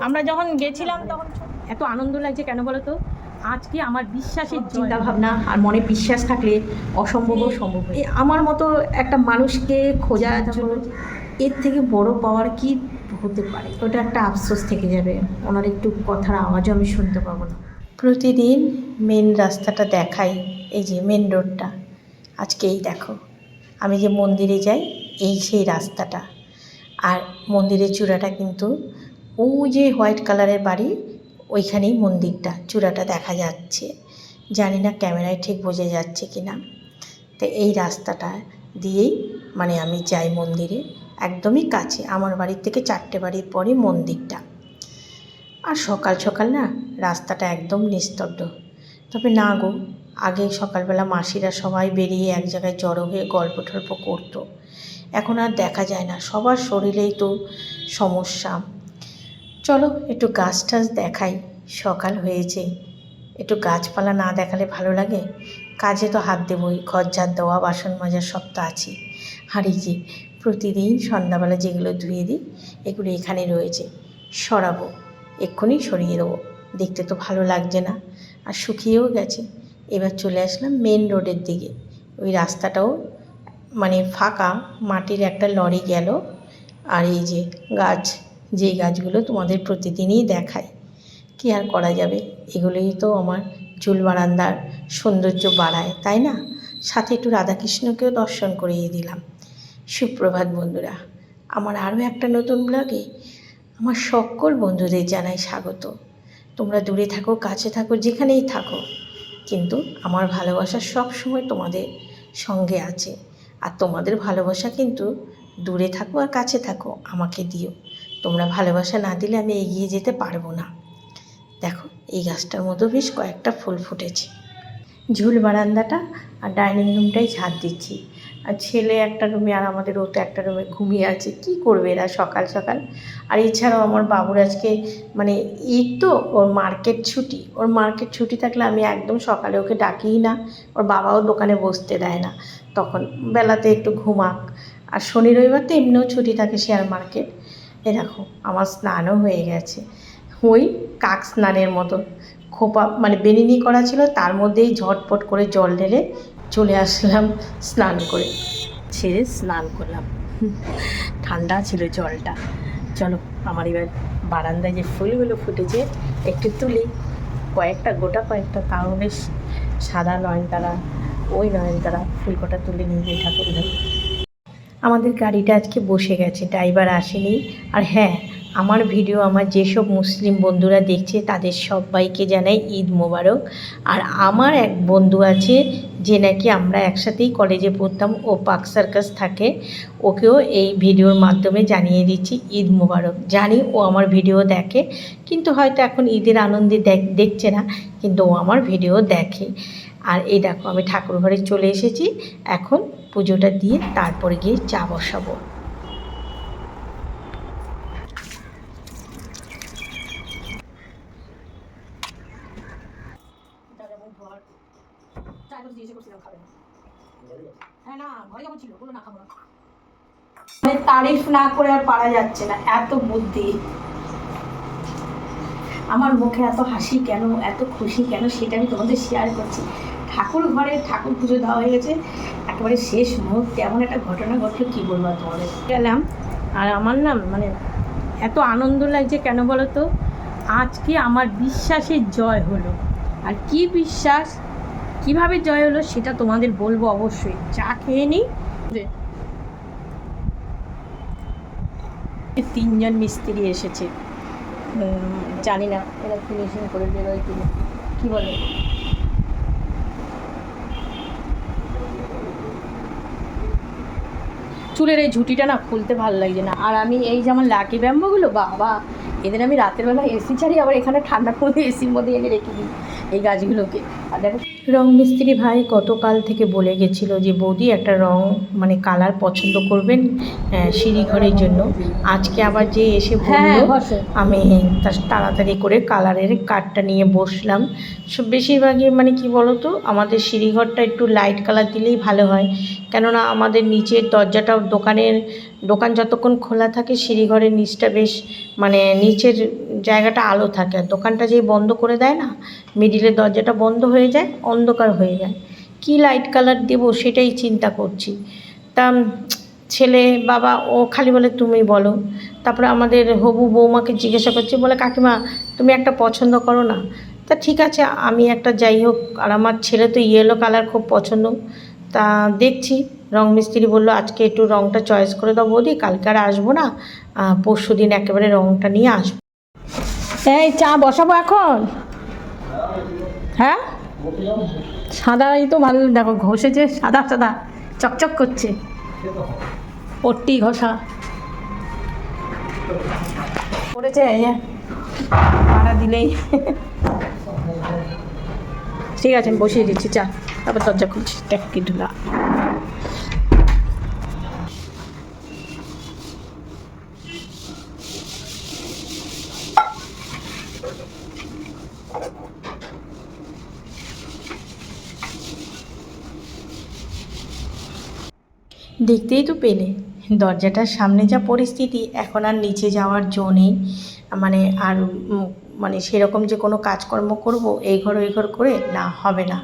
আমরা যখন গেছিলাম তখন এত আনন্দ লাগছে কেন বলো তো আজকে আমার বিশ্বাসের চিন্তা ভাবনা আর মনে বিশ্বাস থাকলে অসম্ভবও সম্ভব হয়। আমার মতো একটা মানুষকে খোঁজার জন্য এর থেকে বড় পাওয়ার কি হতে পারে? ওটা একটা আফসোস থেকে যাবে। ওনার একটু কথার আওয়াজও আমি শুনতে পাবো না। প্রতিদিন মেন রাস্তাটা দেখাই এই যে মেন রোডটা আজকে এই দেখো। আমি যে মন্দিরে যাই এই সেই রাস্তাটা। আর মন্দিরের চূড়াটা কিন্তু ওই যে হোয়াইট কালারের বাড়ি, ওইখানেই মন্দিরটা, চূড়াটা দেখা যাচ্ছে। জানি না ক্যামেরায় ঠিক বোঝা যাচ্ছে কি না তো এই রাস্তাটা দিয়েই মানে আমি যাই মন্দিরে, একদমই কাছে। আমার বাড়ির থেকে চারটে বাড়ির পরই মন্দিরটা। আর সকাল সকাল না রাস্তাটা একদম নিস্তব্ধ। তবে না গো, আগে সকালবেলা মাসিরা সবাই বেরিয়ে এক জায়গায় জড়ো হয়ে গল্প টল্প করতো। এখন আর দেখা যায় না, সবার শরীরেই তো সমস্যা। চলো একটু গাছ টাছ দেখাই, সকাল হয়েছে। একটু গাছপালা না দেখালে ভালো লাগে? কাজে তো হাত দেবই ঘর ঝাড় দেওয়া, বাসন মাজার সব তো আছে যে, প্রতিদিন সন্ধ্যাবেলা যেগুলো ধুয়ে দিই, এগুলো এখানে রয়েছে। সরাবো, এক্ষুনি সরিয়ে দেবো। দেখতে তো ভালো লাগছে না, আর শুকিয়েও গেছে। এবার চলে আসলাম মেন রোডের দিকে। ওই রাস্তাটাও মানে ফাঁকা, মাটির একটা লরি গেল, আর এই যে গাছ যে গাছগুলো তোমাদের প্রতিদিনই দেখায়। কী আর করা যাবে? এগুলোই তো আমার চুল বারান্দার সৌন্দর্য বাড়ায়, তাই না? সাথে একটু রাধাকৃষ্ণকেও দর্শন করিয়ে দিলাম। সুপ্রভাত বন্ধুরা, আমার আরও একটা নতুন ব্লগে আমার সকল বন্ধুদের জানাই স্বাগত। তোমরা দূরে থাকো, কাছে থাকো, যেখানেই থাকো। কিন্তু আমার ভালোবাসা সব সময় তোমাদের সঙ্গে আছে। আর তোমাদের ভালোবাসা কিন্তু দূরে থাকো আর কাছে থাকো, আমাকে দিও। তোমরা ভালোবাসা না দিলে আমি এগিয়ে যেতে পারব না। দেখো, এই গাছটার মতো বেশ কয়েকটা ফুল ফুটেছে। ঝুল বারান্দাটা আর ডাইনিং রুমটাই ঝাড় দিচ্ছি। আর ছেলে একটা রুমে আর আমাদের ও তো একটা রুমে ঘুমিয়ে আছে। কি করবে এরা সকাল সকাল? আর এছাড়াও আমার বাবুর আজকে মানে ঈদ তো ওর মার্কেট ছুটি। ওর মার্কেট ছুটি থাকলে আমি একদম সকালে ওকে ডাকিই না। ওর বাবাও দোকানে বসতে দেয় না। তখন বেলাতে একটু ঘুমাক। আর শনি রবিবার তো এমনিও ছুটি থাকে শেয়ার মার্কেট। এ দেখো, আমার স্নানও হয়ে গেছে। ওই কাক স্নানের মতো। খোপা মানে বেনিনি করা ছিল, তার মধ্যেই ঝটপট করে জল ঢেলে চলে আসলাম স্নান করে। ছেড়ে স্নান করলাম। ঠান্ডা ছিল জলটা। চলো, আমার এবার বারান্দায় যে ফুলগুলো ফুটেছে, একটু তুলি। কয়েকটা, গোটা কয়েকটা, তাও বেশ সাদা নয়নতারা, ওই নয়নতারা ফুলকটা তুলে নিয়ে যাই ঠাকুর আমাদের গাড়িটা আজকে বসে গেছে, ড্রাইভার আসেনি। আর হ্যাঁ আমার ভিডিও, আমার যেসব মুসলিম বন্ধুরা দেখছে, তাদের সবাইকে জানাই ঈদ মোবারক। আর আমার এক বন্ধু আছে, যে নাকি আমরা একসাথেই কলেজে পড়তাম, ও পাক সার্কাস থাকে, ওকেও এই ভিডিওর মাধ্যমে জানিয়ে দিচ্ছি ঈদ মোবারক। জানি ও আমার ভিডিও দেখে, কিন্তু হয়তো এখন ঈদের আনন্দে দেখ- দেখছে না, কিন্তু ও আমার ভিডিও দেখে। আর এই দেখো, আমি ঠাকুর ঘরে চলে এসেছি। এখন পুজোটা দিয়ে তারপরে গিয়ে চা বসাবো। মানে তারিফ না করে আর পারা যাচ্ছে না, এত বুদ্ধি। আমার মুখে এত হাসি কেন, এত খুশি কেন, সেটা আমি তোমাদের শেয়ার করছি। ঠাকুর ঘরে ঠাকুর পুজো দেওয়া হয়ে গেছে একেবারে শেষ মুহূর্তে এমন একটা ঘটনা ঘটলো, কী বলব তোমাদের? গেলাম। আর আমার নাম মানে এত আনন্দ লাগছে কেন বলো তো আজকে আমার বিশ্বাসের জয় হলো। আর কি বিশ্বাস, কীভাবে জয় হলো সেটা তোমাদের বলব অবশ্যই। চা খেয়ে নিই। তিনজন মিস্ত্রি এসেছে। জানি না, এরা ফিনিশিং করে বেরোয় কিনা। কী বলে? চুলের এই ঝুঁটিটা না খুলতে ভালো লাগছে না। আর আমি এই যেমন লাকি ব্যাম্বোগুলো, বাবা, এদের আমি রাতের বেলা এসি ছাড়ি আবার এখানে ঠান্ডা মধ্যে এসির মধ্যে এনে রেখে দিই এই গাছগুলোকে। আর দেখো। রং মিস্ত্রি ভাই গতকাল থেকে বলে গেছিল যে বৌদি একটা রং মানে কালার পছন্দ করবেন আহ, সিঁড়িঘরের জন্য। আজকে আবার যে এসে হ্যাঁ বলল আমি তাড়াতাড়ি করে কালারের কার্ডটা নিয়ে বসলাম। বেশিরভাগই মানে কি বলতো আমাদের সিঁড়িঘরটা একটু লাইট কালার দিলেই ভালো হয়। কেননা আমাদের নিচের দরজাটা দোকানের দোকান যতক্ষণ খোলা থাকে সিঁড়িঘরের নিচটা বেশ মানে নিচের জায়গাটা আলো থাকে। আর দোকানটা যেই বন্ধ করে দেয় না মিডিলের দরজাটা বন্ধ হয়ে যায়, অন্ধকার হয়ে যায়। কি লাইট কালার দেবো সেটাই চিন্তা করছি। তা, ছেলে, বাবা, ও খালি বলে তুমি বলো। তারপরে আমাদের হবু বৌমাকে জিজ্ঞাসা করছে, বলে, কাকিমা, তুমি একটা পছন্দ করো না? তা ঠিক আছে, আমি একটা যাই হোক, আর আমার ছেলে তো ইয়েলো কালার খুব পছন্দ। তা দেখছি, রং মিস্ত্রি বলল, আজকে একটু রংটা চয়েস করে দাও বৌদি, কালকে আর আসব না পরশু দিন একেবারে রংটা নিয়ে আসব। এই চা বসাবো এখন? হ্যাঁ? সাদাই তো ভালো, দেখো ঘষেছে, সাদা সাদা, চকচক করছে। পট্টি ঘষা। করেছে ভাড়া দিলেই। ঠিক আছে, আমি বসিয়ে দিচ্ছি, চা। তারপর দরজা খুলছি। দেখ কি ঢুলা দেখতেই তো পেলে। দরজাটার সামনে যা পরিস্থিতি, এখন আর নিচে যাওয়ার জো নেই। মানে আর মানে সেরকম যে কোনো কাজকর্ম করব, এই ঘর ওই ঘর করে, না, হবে না।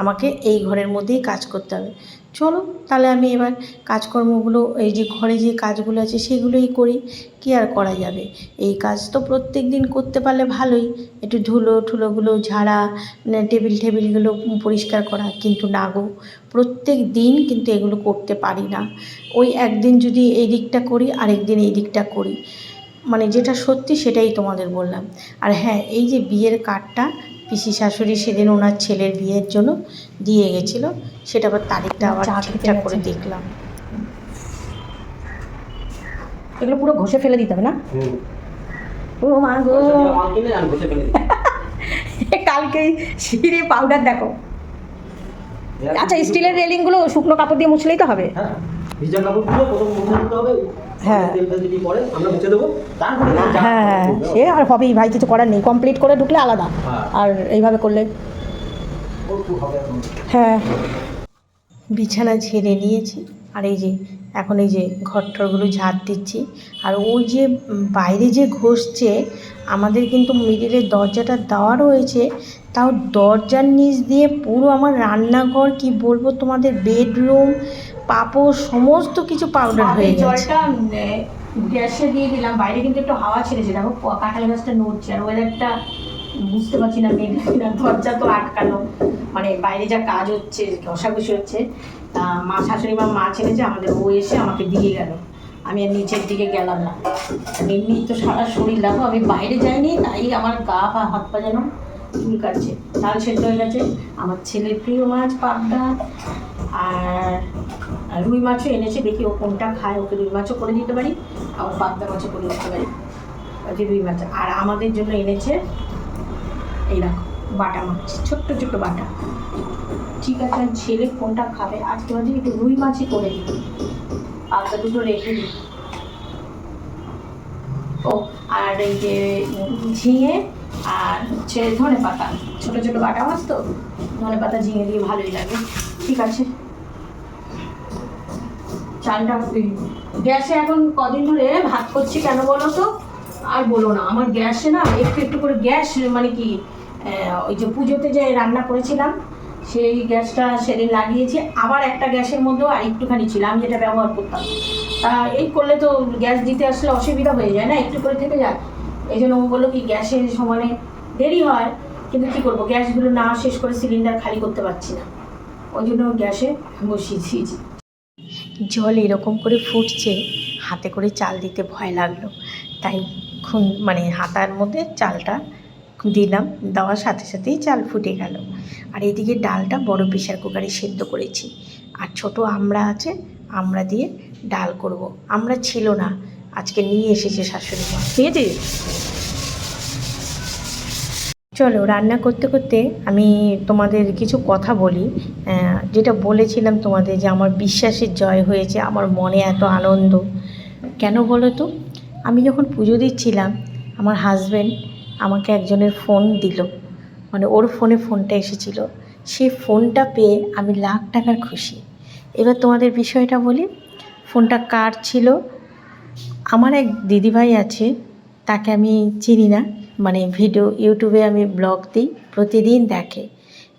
আমাকে এই ঘরের মধ্যেই কাজ করতে হবে। চলো, তাহলে আমি এবার কাজকর্মগুলো, এই যে ঘরে যে কাজগুলো আছে সেগুলোই করি, কি আর করা যাবে? এই কাজ তো প্রত্যেক দিন করতে পারলে ভালোই, একটু ধুলো ঠুলোগুলো ঝাড়া টেবিল টেবিলগুলো পরিষ্কার করা, কিন্তু না গো, প্রত্যেক দিন কিন্তু এগুলো করতে পারি না। ওই একদিন যদি এই দিকটা করি, আরেক দিন এই দিকটা করি। মানে যেটা সত্যি সেটাই তোমাদের বললাম। আর হ্যাঁ এই যে বিয়ের কার্ডটা পিসি শাশুড়ি সেদিন ওনার ছেলের বিয়ের জন্য দিয়ে গেছিল। সেটা আবার তারিখটা আবার ঠিকঠাক করে দেখলাম। এগুলো পুরো ঘষে ফেলে দিতে হবে না? ও মা গো। কালকেই সিঁড়ি পাউডার দেখো। আচ্ছা স্টিলের রেলিংগুলো শুকনো কাপড় দিয়ে মুছলেই তো হবে। হ্যাঁ ভিজা কাপড় পুরো প্রথম মুছে দিতে হবে। হ্যাঁ। তেল যদি পরে আমরা মুছে দেবো। তারপরে হ্যাঁ হ্যাঁ সে আর হবেই ভাই কিছু করার নেই। কমপ্লিট করে ঢুকলে আলাদা। হ্যাঁ। আর এইভাবে করলে। হ্যাঁ। বিছানা ছেড়ে নিয়েছি। আর এই যে এখন এই যে ঘরটরগুলো ঝাড় দিচ্ছি। আর ওই যে বাইরে যে ঘষছে আমাদের কিন্তু মিডিলের দরজাটা দেওয়া রয়েছে। তাও দরজার নিচ দিয়ে পুরো আমার রান্নাঘর কি বলব তোমাদের বেডরুম পাপড় সমস্ত কিছু পাউডার হয়ে গেছে। গ্যাসে দিয়ে দিলাম। বাইরে কিন্তু একটু হাওয়া ছেড়েছে দেখো কাঁঠাল গাছটা নড়ছে আর ওয়েদারটা বুঝতে পারছি না মেঘ দরজা তো আটকানো মানে বাইরে যা কাজ হচ্ছে ঘষাঘষি হচ্ছে। তা মা শাশুড়ি মা মাছ এনেছে আমাদের বউ এসে আমাকে দিয়ে গেল। আমি আর নিচের দিকে গেলাম না। এমনি তো সারা শরীর দেখো আমি বাইরে যাইনি, তাই আমার গা পা, হাত পা যেন চুল কাটছে ডাল সেদ্ধ হয়ে গেছে। আমার ছেলের প্রিয় মাছ, পাবদা, আর রুই মাছও এনেছে, দেখি ও কোনটা খায়, ওকে রুই মাছও করে দিতে পারি আবার পাবদা মাছও করে দিতে পারি। রুই মাছ, আর আমাদের জন্য এনেছে, এই দেখো। বাটা মাছ, ছোট্ট ছোট্ট বাটা। ঠিক আছে ছেলে কোনটা খাবে। আজকে ভাবছি একটু রুই মাছই করে দিই। পাবদা দুটো রেখে দিই। ও, আর এই যে ঝিঙে আর হচ্ছে ধনে পাতা। ছোটো ছোটো বাটা মাছ তো, ধনে পাতা, ঝিঙে দিয়ে ভালোই লাগে। ঠিক আছে। চালটা গ্যাসে এখন কদিন ধরে ভাত করছি কেন বলো তো? আর বলো না, আমার গ্যাসে না একটু একটু করে গ্যাস মানে কি ওই যে পুজোতে যে রান্না করেছিলাম, সেই গ্যাসটা সেদিন লাগিয়েছি। আবার একটা গ্যাসের মধ্যেও আর একটুখানি ছিল, আমি যেটা ব্যবহার করতাম। তা এই করলে তো গ্যাস দিতে আসলে অসুবিধা হয়ে যায় না, একটু করে থেকে যায় এই জন্য ও বলল কি, গ্যাসের সমানে দেরি হয়, কিন্তু কী করব? গ্যাসগুলো না শেষ করে সিলিন্ডার খালি করতে পারছি না। ওই জন্য গ্যাসে বসিয়ে দিয়েছি জল এরকম করে ফুটছে, হাতে করে চাল দিতে ভয় লাগল। তাই খুন মানে হাতার মধ্যে চালটা দিলাম দেওয়ার সাথে সাথেই চাল ফুটে গেল। আর এদিকে ডালটা বড় প্রেশার কুকারে সেদ্ধ করেছি। আর ছোট আমরা আছে আমরা দিয়ে ডাল করব। আমরা ছিল না আজকে নিয়ে এসেছে শাশুড়ি মা। ঠিক আছে চলো রান্না করতে করতে আমি তোমাদের কিছু কথা বলি। যেটা বলেছিলাম তোমাদের যে আমার বিশ্বাসের জয় হয়েছে আমার মনে এত আনন্দ। কেন বলো তো? আমি যখন পুজো দিচ্ছিলাম আমার হাজব্যান্ড আমাকে একজনের ফোন দিল। মানে ওর ফোনে ফোনটা এসেছিল। সেই ফোনটা পেয়ে আমি লাখ টাকার খুশি। এবার তোমাদের বিষয়টা বলি। ফোনটা কার ছিল? আমার এক দিদিভাই আছে, তাকে আমি চিনি না। মানে ভিডিও ইউটিউবে আমি ব্লগ দিই, প্রতিদিন দেখে।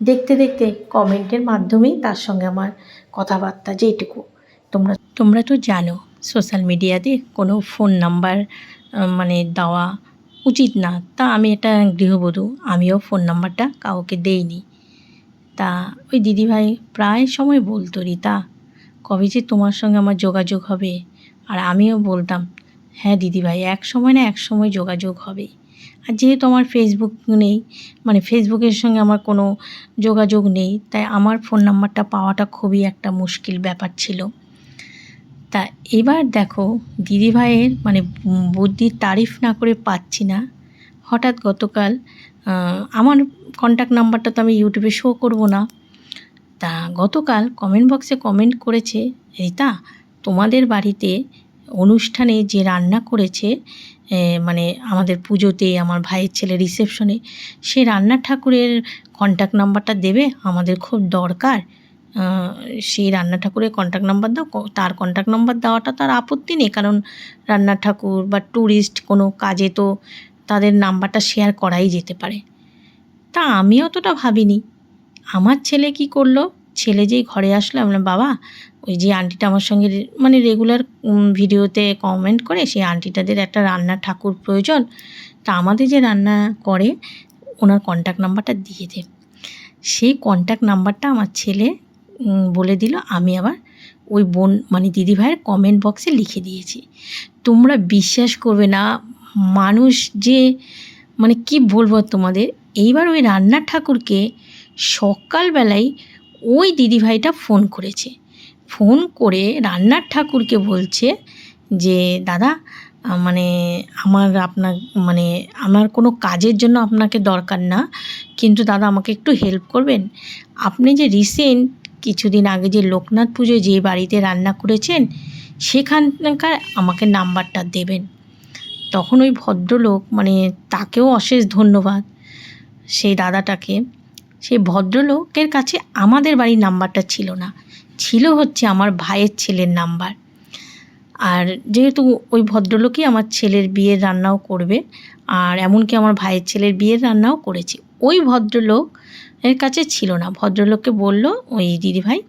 দেখতে দেখতে কমেন্টের মাধ্যমেই তার সঙ্গে আমার কথাবার্তা যেটুকু। তোমরা তোমরা তো জানো সোশ্যাল মিডিয়াতে কোনো ফোন নাম্বার মানে দেওয়া উচিত না। তা আমি এটা গৃহবধূ, আমিও ফোন নাম্বারটা কাউকে দেইনি। তা ওই দিদিভাই প্রায় সময় বলতো, রিতা, কবে যে তোমার সঙ্গে আমার যোগাযোগ হবে? আর আমিও বলতাম হ্যাঁ দিদিভাই, এক সময় না এক সময় যোগাযোগ হবে। আর যেহেতু আমার ফেসবুক নেই মানে ফেসবুকের সঙ্গে আমার কোনো যোগাযোগ নেই, তাই আমার ফোন নাম্বারটা পাওয়াটা খুবই একটা মুশকিল ব্যাপার ছিল। তা এবার দেখো দিদিভাইয়ের মানে বুদ্ধির তারিফ না করে পাচ্ছি না। হঠাৎ গতকাল আমার কন্ট্যাক্ট নাম্বারটা তো আমি ইউটিউবে শো করব না। তা গতকাল কমেন্ট বক্সে কমেন্ট করেছে রিতা তোমাদের বাড়িতে অনুষ্ঠানে যে রান্না করেছে মানে আমাদের পুজোতে, আমার ভাইয়ের ছেলে রিসেপশনে সে রান্না ঠাকুরের কন্ট্যাক্ট নাম্বারটা দেবে? আমাদের খুব দরকার। সেই রান্না ঠাকুরের কন্ট্যাক্ট নাম্বার দাও তার কন্ট্যাক্ট নাম্বার দেওয়াটা তার আপত্তি নেই কারণ রান্নার ঠাকুর বা ট্যুরিস্ট কোনো কাজে তো তাদের নাম্বারটা শেয়ার করাই যেতে পারে। তা আমি অতটা ভাবিনি। আমার ছেলে কি করল? ছেলে যেই ঘরে আসলো আমি বললাম, বাবা ওই যে আন্টিটা আমার সঙ্গে মানে রেগুলার ভিডিওতে কমেন্ট করে সেই আন্টিটাদের একটা রান্নার ঠাকুর প্রয়োজন। তা আমাদের যে রান্না করে ওনার কন্ট্যাক্ট নাম্বারটা দিয়ে দে। সেই কন্ট্যাক্ট নাম্বারটা আমার ছেলে বলে দিল, আমি আবার ওই বোন মানে দিদিভাইয়ের কমেন্ট বক্সে লিখে দিয়েছি। তোমরা বিশ্বাস করবে না, মানুষ যে মানে কি বলব তোমাদের, এইবার ওই রান্নার ঠাকুরকে সকালবেলায় ওই দিদিভাইটা ফোন করেছে। ফোন করে রান্নার ঠাকুরকে বলছে যে, দাদা মানে আমার আপনার মানে আমার কোনো কাজের জন্য আপনাকে দরকার না, কিন্তু দাদা আমাকে একটু হেল্প করবেন। আপনি যে রিসেন্ট কিছুদিন আগে যে লোকনাথ পুজোয় যে বাড়িতে রান্না করেছেন, সেখানকার আমাকে নাম্বারটা দেবেন। তখন ওই ভদ্রলোক মানে তাকেও অশেষ ধন্যবাদ সেই দাদাটাকে, সেই ভদ্রলোকের কাছে আমাদের বাড়ির নাম্বারটা ছিল না, ছিল হচ্ছে আমার ভাইয়ের ছেলের নাম্বার। আর যেহেতু ওই ভদ্রলোকই আমার ছেলের বিয়ের রান্নাও করবে, আর এমনকি আমার ভাইয়ের ছেলের বিয়ের রান্নাও করেছে ওই ভদ্রলোক এর কাছে ছিল না। ভদ্রলোককে বলল, ওই দিদিভাই,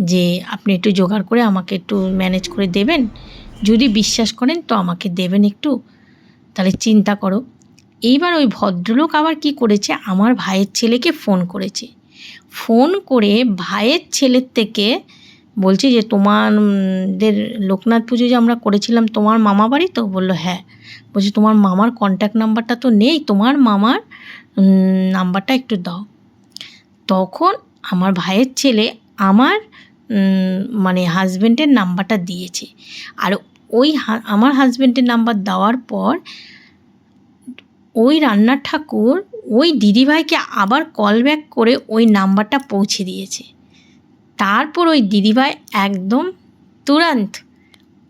যে আপনি একটু জোগাড় করে আমাকে একটু ম্যানেজ করে দেবেন। যদি বিশ্বাস করেন তো আমাকে দেবেন একটু। তাহলে চিন্তা করো। এইবার ওই ভদ্রলোক আবার কি করেছে? আমার ভাইয়ের ছেলেকে ফোন করেছে। ফোন করে ভাইয়ের ছেলের থেকে বলছে যে, তোমাদের লোকনাথ পুজো যে আমরা করেছিলাম, তোমার মামা বাড়ি তো বলল হ্যাঁ। বলছে, তোমার মামার কন্ট্যাক্ট নাম্বারটা তো নেই। তোমার মামার নাম্বারটা একটু দাও। তখন আমার ভাইয়ের ছেলে আমার মানে হাজব্যান্ডের নাম্বারটা দিয়েছে। আর ওই আমার হাজব্যান্ডের নাম্বার দেওয়ার পর ওই রান্নার ঠাকুর ওই দিদিভাইকে আবার কল ব্যাক করে ওই নাম্বারটা পৌঁছে দিয়েছে। তারপর ওই দিদিভাই একদম তুরান্ত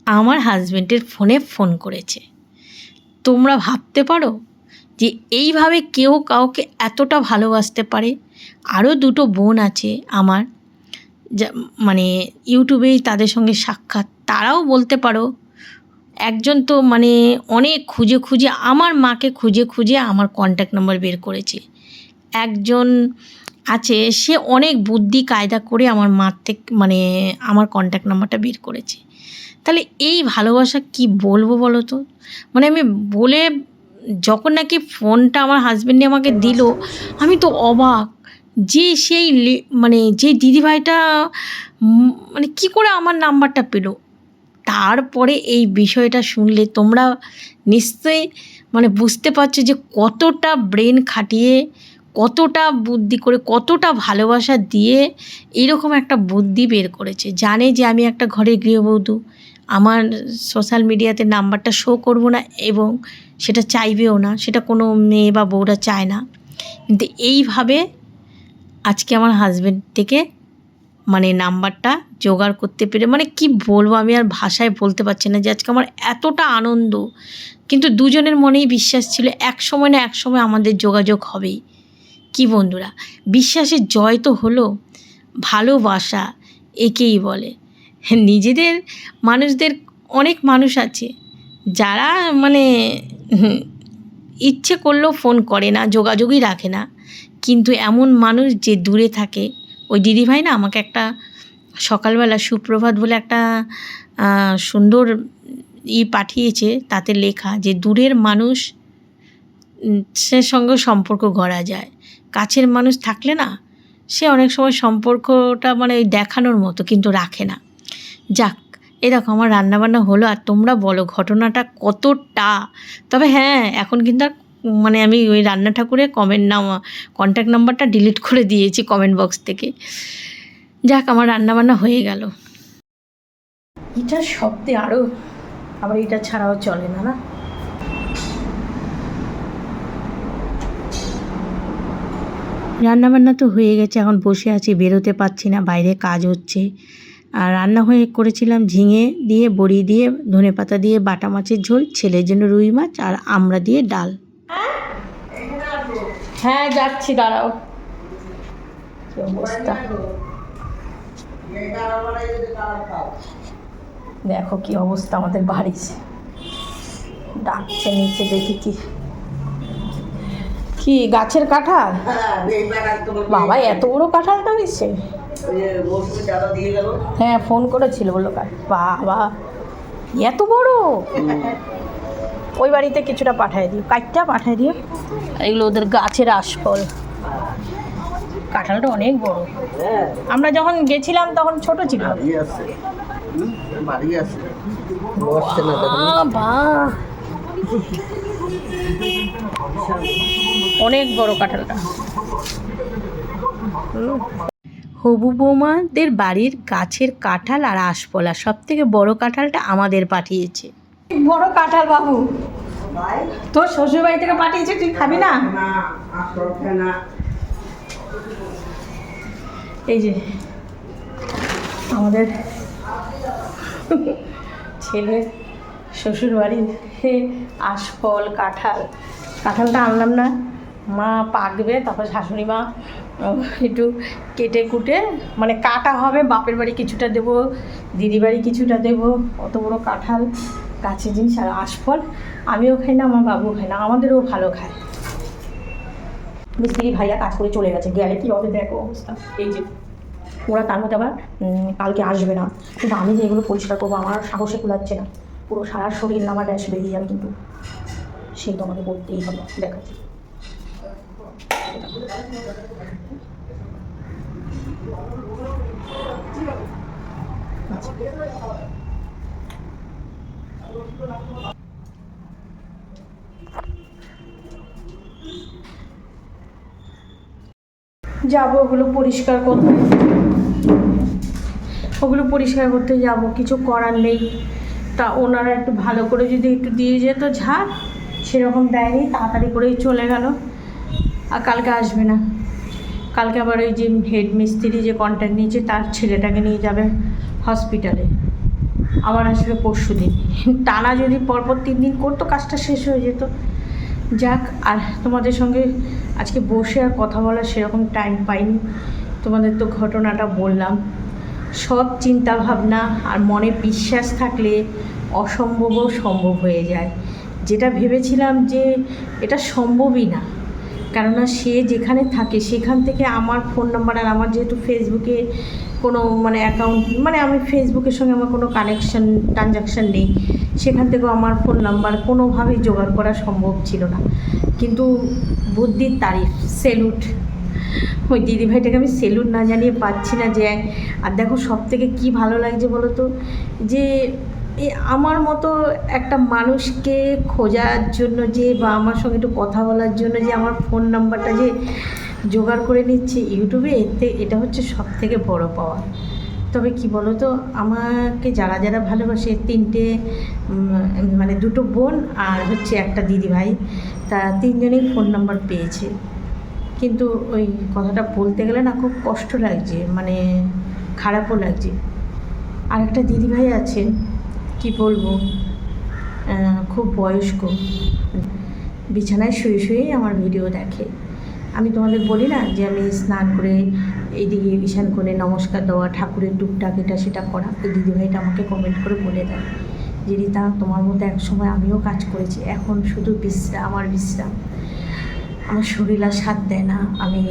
আমার হাজব্যান্ডের ফোনে ফোন করেছে। তোমরা ভাবতে পারো যে এইভাবে কেউ কাউকে এতটা ভালোবাসতে পারে। আরও দুটো বোন আছে আমার, যা মানে ইউটিউবেই তাদের সঙ্গে সাক্ষাৎ। তারাও বলতে পারো, একজন তো মানে অনেক খুঁজে খুঁজে আমার মাকে খুঁজে খুঁজে আমার কন্ট্যাক্ট নাম্বার বের করেছে। একজন আছে, সে অনেক বুদ্ধি কায়দা করে আমার মার থেকে মানে আমার কন্ট্যাক্ট নাম্বারটা বের করেছে। তাহলে এই ভালোবাসা কি বলব বলো তো? মানে আমি বলে যখন নাকি ফোনটা আমার হাজব্যান্ডে আমাকে দিল, আমি তো অবাক যে সেই মানে যে দিদিভাইটা মানে কি করে আমার নাম্বারটা পেল? তারপরে এই বিষয়টা শুনলে তোমরা নিশ্চয়ই মানে বুঝতে পারছ যে কতটা ব্রেন খাটিয়ে, কতটা বুদ্ধি করে, কতটা ভালোবাসা দিয়ে এরকম একটা বুদ্ধি বের করেছে। জানে যে আমি একটা ঘরের গৃহবধূ আমার সোশ্যাল মিডিয়াতে নাম্বারটা শো করব না এবং সেটা চাইবেও না, সেটা কোনো মেয়ে বা বউরা চায় না। কিন্তু এইভাবে আজকে আমার হাজব্যান্ড থেকে মানে নাম্বারটা জোগাড় করতে পেরে মানে কি বলব আমি আর ভাষায় বলতে পারছি না যে আজকে আমার এতটা আনন্দ। কিন্তু দুজনের মনেই বিশ্বাস ছিল, এক সময় না এক সময় আমাদের যোগাযোগ হবেই। কি বন্ধুরা? বিশ্বাসের জয় তো হলো, ভালোবাসা একেই বলে। নিজেদের মানুষদের অনেক মানুষ আছে যারা মানে ইচ্ছে করলেও ফোন করে না, যোগাযোগই রাখে না। কিন্তু এমন মানুষ যে দূরে থাকে, ওই দিদিভাই না আমাকে একটা সকালবেলা সুপ্রভাত বলে একটা সুন্দর ই পাঠিয়েছে, তাতে লেখা যে দূরের মানুষ সে সঙ্গে সম্পর্ক গড়া যায়। কাছের মানুষ থাকলে না, সে অনেক সময় সম্পর্কটা মানে দেখানোর মতো, কিন্তু রাখে না। যাক এরকম আমার রান্নাবান্না হলো আর তোমরা বলো ঘটনাটা কতটা। তবে হ্যাঁ এখন কিন্তু আর মানে আমি ওই রান্না ঠাকুরের কমেন্ট নাম কন্ট্যাক্ট নাম্বারটা ডিলিট করে দিয়েছি কমেন্ট বক্স থেকে। যাক আমার রান্নাবান্না হয়ে গেল। এটার শব্দে আরও আবার এটা ছাড়াও চলে না না? রান্নাবান্না তো হয়ে গেছে এখন বসে আছি বেরোতে পারছি না বাইরে কাজ হচ্ছে। আর রান্না হয়ে করেছিলাম ঝিঙে দিয়ে বড়ি দিয়ে ধনে পাতা দিয়ে বাটা মাছের ঝোল ছেলের জন্য রুই মাছ আর আমড়া দিয়ে ডাল। হ্যাঁ যাচ্ছি দাঁড়াও। কি অবস্থা? দেখো কি অবস্থা আমাদের বাড়ির। ডাকছে নিচে দেখি কি। কি গাছের কাঁঠাল? বাবা এত বড় কাঁঠালটা দিচ্ছে হ্যাঁ ফোন করেছিল বলল কাল বাবা এত বড়? ওই বাড়িতে কিছুটা পাঠাই দিও কাঠটা পাঠাই দিও। এগুলো ওদের গাছের আশফল। কাঁঠালটা অনেক বড়। আমরা যখন গেছিলাম তখন ছোট ছিল। অনেক বড় কাঁঠালটা। হবু বৌমাদের বাড়ির গাছের কাঁঠাল আর আশপলা সব থেকে বড় কাঁঠালটা আমাদের পাঠিয়েছে। বড় কাঁঠাল বাবু। তোর শ্বশুর বাড়ি থেকে পাঠিয়েছে তুই খাবি না? এই যে আমাদের ছেলের শ্বশুর বাড়ির হে আশফল কাঁঠাল। কাঁঠালটা আনলাম না মা পাকবে তারপর শাশুড়ি মা একটু কেটে কুটে মানে কাটা হবে, বাপের বাড়ি কিছুটা দেবো দিদি বাড়ি কিছুটা দেবো, অত বড় কাঁঠাল, গাছের জিনিস আর আশফল, আমিও খাই না, আমার বাবু খায় না, আমাদেরও ভালো খায়। মিস্ত্রি ভাইয়া কাজ করে চলে গেছে, গেলে কি হবে দেখো অবস্থা। এই যে, ওরা তার মধ্যে আবার কালকে আসবে না। কিন্তু আমি যে এগুলো পরিষ্কার করব, আমার সাহসে কুলাচ্ছে না। পুরো সারা শরীর আমার র্যাশ বেরিয়ে যাবে কিন্তু সেই তো আমাকে বলতেই হবে, দেখাচ্ছি। যাব, ওগুলো পরিষ্কার করতে। ওগুলো পরিষ্কার করতে যাব, কিছু করার নেই। তা ওনারা একটু ভালো করে যদি একটু দিয়ে যেত ঝাড়, সেরকম দেয়নি, তাড়াতাড়ি করেই চলে গেল। আর কালকে আসবে না। কালকে আবার ওই যে হেড মিস্ত্রি যে কন্ট্যাক্ট নিয়েছে, তার ছেলেটাকে নিয়ে যাবে হসপিটালে আবার আসবে পরশু দিন। টানা যদি পরপর তিন দিন করতো, কাজটা শেষ হয়ে যেত। যাক, আর তোমাদের সঙ্গে আজকে বসে আর কথা বলার সেরকম টাইম পাইনি। তোমাদের তো ঘটনাটা বললাম। সব চিন্তা ভাবনা আর মনে বিশ্বাস থাকলে অসম্ভবও সম্ভব হয়ে যায়। যেটা ভেবেছিলাম যে এটা সম্ভবই না। কেননা সে যেখানে থাকে, সেখান থেকে আমার ফোন নাম্বার আর আমার যেহেতু ফেসবুকে কোনো মানে অ্যাকাউন্ট মানে আমি ফেসবুকের সঙ্গে আমার কোনো কানেকশন ট্রানজাকশান নেই, সেখান থেকেও আমার ফোন নাম্বার কোনোভাবেই জোগাড় করা সম্ভব ছিল না। কিন্তু বুদ্ধির তারিফ সেলুট ওই দিদিভাইটাকে আমি সেলুট না জানিয়ে পাচ্ছি না যে, আর দেখো সব থেকে কী ভালো লাগছে বলো তো? যে আমার মতো একটা মানুষকে খোঁজার জন্য যে বা আমার সঙ্গে একটু কথা বলার জন্য যে আমার ফোন নাম্বারটা যে জোগাড় করে নিচ্ছে ইউটিউবে, এতে এটা হচ্ছে সব থেকে বড় পাওয়া। তবে কি বলো তো আমাকে যারা যারা ভালোবাসে, তিনটে মানে দুটো বোন আর হচ্ছে একটা দিদি ভাই তা তিনজনেই ফোন নাম্বার পেয়েছে। কিন্তু ওই কথাটা বলতে গেলে না খুব কষ্ট লাগছে মানে খারাপও লাগছে। আর একটা দিদিভাই আছে কি বলব? খুব বয়স্ক। বিছানায় শুয়ে শুয়েই আমার ভিডিও দেখে। আমি তোমাদের বলি না যে আমি স্নান করে এইদিকে ঈশান করে নমস্কার দেওয়া, ঠাকুরের টুকটাক এটা সেটা করা। ওই দিদিভাইটা আমাকে কমেন্ট করে বলে দেয় যে, রীতা, তোমার মতো এক সময় আমিও কাজ করেছি। এখন শুধু বিশ্রাম আমার বিশ্রাম। আমার শরীর আর সাথ দেয় না। আমি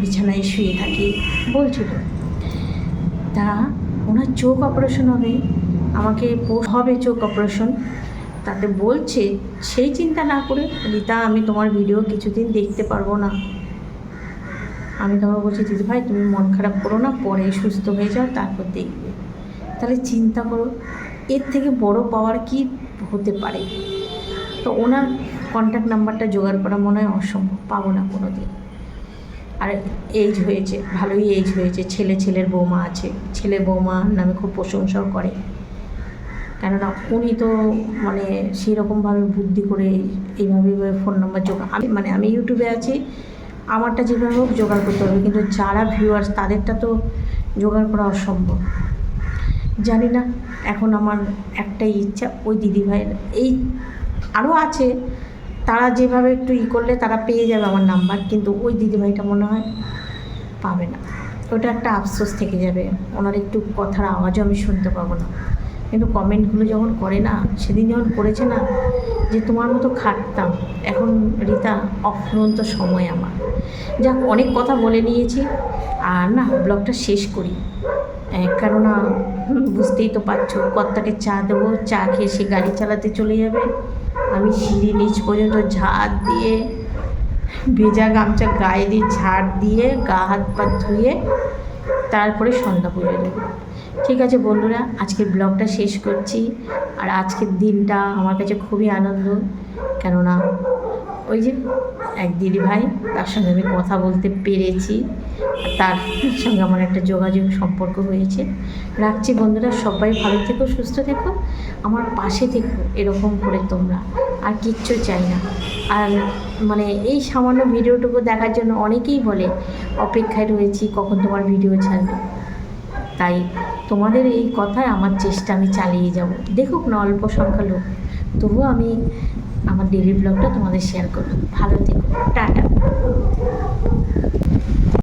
বিছানায় শুয়ে থাকি। বলছিল। তা ওনার চোখ অপারেশন হবে? আমাকে হবে চোখ অপারেশন তাতে বলছে, সেই চিন্তা না করে রীতা, আমি তোমার ভিডিও কিছুদিন দেখতে পারব না। আমি তোমাকে বলছি, দিদি ভাই, তুমি মন খারাপ করো না, পরে সুস্থ হয়ে যাও, তারপর দেখবে। তাহলে চিন্তা করো, এর থেকে বড় পাওয়ার কি হতে পারে? তো ওনার কন্ট্যাক্ট নাম্বারটা জোগাড় করা মনে হয় অসম্ভব, পাবো না কোনো দিন আর এজ হয়েছে, ভালোই এজ হয়েছে, ছেলে, ছেলের বৌমা আছে, ছেলে বৌমা নামে খুব প্রশংসাও করে। কেননা উনি তো মানে সেই রকমভাবে বুদ্ধি করে এইভাবে এইভাবে ফোন নাম্বার জোগাড় আমি মানে আমি ইউটিউবে আছি, আমারটা যেভাবে হোক জোগাড় করতে হবে। কিন্তু যারা ভিউয়ার্স তাদেরটা তো জোগাড় করা অসম্ভব। জানি না, এখন আমার একটাই ইচ্ছা, ওই দিদিভাইয়ের এই আরও আছে, তারা যেভাবে একটু ই করলে তারা পেয়ে যাবে আমার নাম্বার কিন্তু ওই দিদিভাইটা মনে হয় পাবে না। ওটা একটা আফসোস থেকে যাবে। ওনার একটু কথার আওয়াজও আমি শুনতে পাবো না। কিন্তু কমেন্টগুলো যখন করে না, সেদিন যখন করেছে না, যে তোমার মতো খাটতাম, এখন রীতা অফুরন্ত সময় আমার। যাক, অনেক কথা বলে নিয়েছি, আর না, ব্লগটা শেষ করি। কেননা বুঝতেই তো পারছ কর্তাকে চা দেবো, চা খেয়ে সে গাড়ি চালাতে চলে যাবে। আমি সিঁড়ি নিচ পর্যন্ত ঝাড় দিয়ে, ভেজা গামছা গায়ে দিয়ে ঝাড় দিয়ে, গা হাত পা ধুয়ে তারপরে সন্ধ্যা পুজো দেবো ঠিক আছে বন্ধুরা, আজকের ব্লগটা শেষ করছি। আর আজকের দিনটা আমার কাছে খুবই আনন্দ। কেননা ওই যে এক দিদি ভাই তার সঙ্গে আমি কথা বলতে পেরেছি। তার সঙ্গে আমার একটা যোগাযোগ সম্পর্ক হয়েছে। রাখছি বন্ধুরা, সবাই ভালো থেকো, সুস্থ থেকো, আমার পাশে থেকো, এরকম করে তোমরা, আর কিচ্ছু চাই না। আর মানে এই সামান্য ভিডিওটুকু দেখার জন্য অনেকেই বলে, অপেক্ষায় রয়েছি, কখন তোমার ভিডিও ছাড়বে? তাই তোমাদের এই কথায় আমার চেষ্টা, আমি চালিয়ে যাব। দেখুক না অল্প সংখ্যা লোক, তবুও আমি আমার ডেলি ব্লগটা তোমাদের শেয়ার করব ভালো থেকো, টাটা।